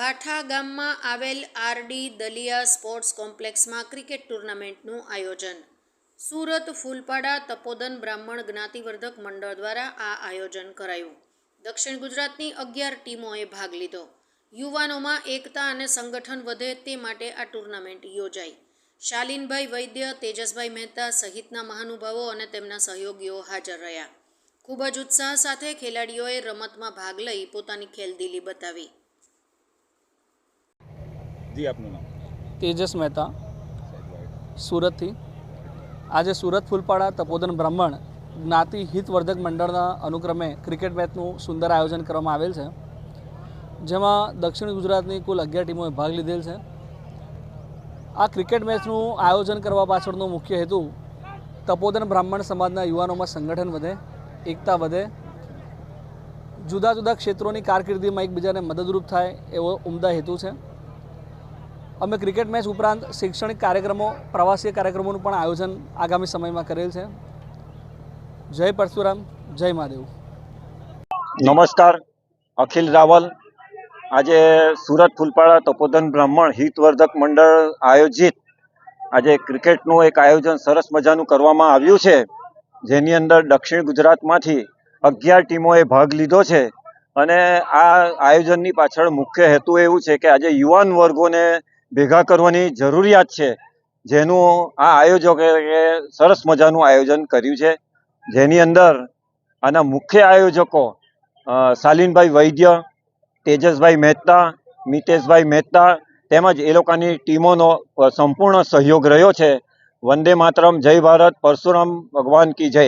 આથા ગામમાં આવેલ RD Dalia sports કોમ્પ્લેક્સમાં ક્રિકેટ ટુર્નામેન્ટનું આયોજન. સુરત ફૂલપાડા તપોદન બ્રાહ્મણ જ્ઞાતિવર્ધક મંડળ દ્વારા આ આયોજન કરાયું. દક્ષિણ ગુજરાતની અગિયાર ટીમોએ ભાગ લીધો. યુવાનોમાં એકતા અને સંગઠન વધે તે માટે આ ટુર્નામેન્ટ યોજાઈ. શાલીનભાઈ વૈદ્ય, તેજસભાઈ મહેતા સહિતના મહાનુભાવો અને તેમના સહયોગીઓ હાજર રહ્યા. ખૂબ જ ઉત્સાહ સાથે ખેલાડીઓએ રમતમાં ભાગ લઈ પોતાની ખેલદીલી બતાવી. જી આપનું નામ? તેજસ મહેતા. સુરતથી. આજે સુરત ફૂલપાડા તપોદન બ્રાહ્મણ જ્ઞાતિ હિતવર્ધક મંડળના અનુક્રમે ક્રિકેટ મેચનું સુંદર આયોજન કરવામાં આવેલ છે. જેમાં દક્ષિણ ગુજરાતની કુલ અગિયાર ટીમોએ ભાગ લીધેલ છે. આ ક્રિકેટ મેચનું આયોજન કરવા પાછળનો મુખ્ય હેતુ તપોદન બ્રાહ્મણ સમાજના યુવાનોમાં સંગઠન વધે એકતા વધે. જુદા જુદા ક્ષેત્રોની કારકિર્દીમાં એકબીજાને મદદરૂપ થાય એવો ઉમદા હેતુ છે. અમે ક્રિકેટ મેચ ઉપરાંત શૈક્ષણિક કાર્યક્રમો પ્રવાસી કાર્યક્રમોનું પણ આયોજન આગામી સમયમાં કરેલ છે. જય પરશુરામ, જય મહાદેવ. નમસ્કાર, અખિલ રાવલ. આજે સુરત ફૂલપાડા તપોધન બ્રાહ્મણ હિતવર્ધક મંડળ આયોજિત આજે ક્રિકેટનું એક આયોજન સરસ મજાનું કરવામાં આવ્યું છે, જેની અંદર દક્ષિણ ગુજરાતમાંથી અગિયાર ટીમોએ ભાગ લીધો છે. અને આ આયોજનની પાછળ મુખ્ય હેતુ એવું છે કે આજે યુવાન વર્ગોને ભેગા કરવાની જરૂરિયાત છે. જેનું આ આયોજકે સરસ મજાનું આયોજન કર્યું છે. જેની અંદર આના મુખ્ય આયોજકો શાલિનભાઈ વૈદ્ય, તેજસભાઈ મહેતા, મિતેશભાઈ મહેતા તેમજ એ લોકોની ટીમોનો સંપૂર્ણ સહયોગ રહ્યો છે. વંદે માતરમ, જય ભારત, પરશુરામ, ભગવાન કી જય.